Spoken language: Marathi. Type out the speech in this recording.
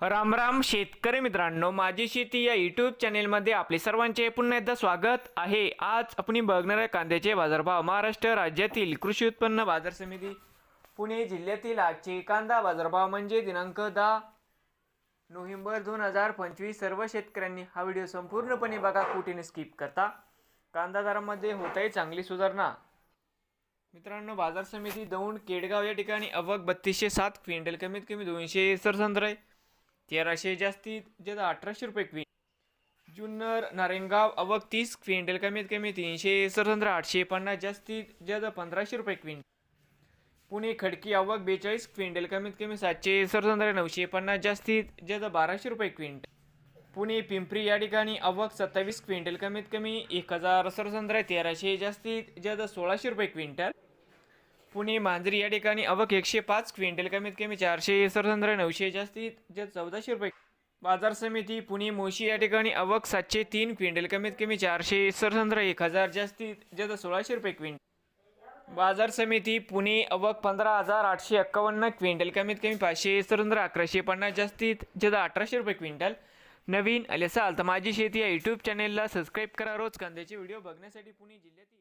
राम राम शेतकरी मित्रांनो माझी शेती या यूट्यूब चॅनेलमध्ये आपले सर्वांचे पुन्हा एकदा स्वागत आहे. आज आपण बघणार आहे कांद्याचे बाजारभाव. महाराष्ट्र राज्यातील कृषी उत्पन्न बाजार समिती पुणे जिल्ह्यातील आजचे कांदा बाजारभाव म्हणजे दिनांक दहा नोव्हेंबर दोन हजार पंचवीस. सर्व शेतकऱ्यांनी हा व्हिडिओ संपूर्णपणे बघा कुठेने स्किप करता. कांदा दरामध्ये होत आहे चांगली सुधारणा. मित्रांनो बाजार समिती दौंड केडगाव या ठिकाणी अवघ बत्तीसशे सात क्विंटल कमीत कमी दोनशे सरसंत्र आहे. तेराशे जास्तीत जास्त अठराशे रुपये क्विंट जुन्नर नारायणगाव अवक तीस क्विंटल कमीत कमी तीनशे सरसंद्र आठशे पन्नास जास्तीत जास्त पंधराशे रुपये क्विंटल पुणे खडकी अवक बेचाळीस क्विंटल कमीत कमी सातशे सरसंद्र नऊशे पन्नास जास्तीत जास्त बाराशे रुपये क्विंटल पुणे पिंपरी या ठिकाणी अवक सत्तावीस क्विंटल कमीत कमी एक हजार सरसंद्र तेराशे जास्तीत जास्त सोळाशे रुपये क्विंटल पुणे मांजरी या ठिकाणी आवक एकशे पाच क्विंटल कमीत कमी चारशे सरसंद्र नऊशे जास्तीत जे चौदाशे रुपये. बाजार समिती पुणे मोशी या ठिकाणी अवक सातशे तीन क्विंटल कमीत कमी चारशे सरसंद्र एक हजार जास्तीत जास्त सोळाशे रुपये क्विंटल. बाजार समिती पुणे अवक पंधरा हजार आठशे एक्कावन्न क्विंटल कमीत कमी पाचशे सरंद्र अकराशे पन्नास जास्तीत जास्त अठराशे रुपये क्विंटल. नवीन आले असाल तर माझी शेती या यूट्यूब चॅनेलला सबस्क्राईब करा रोज कांद्याचे व्हिडिओ बघण्यासाठी पुणे जिल्ह्यातील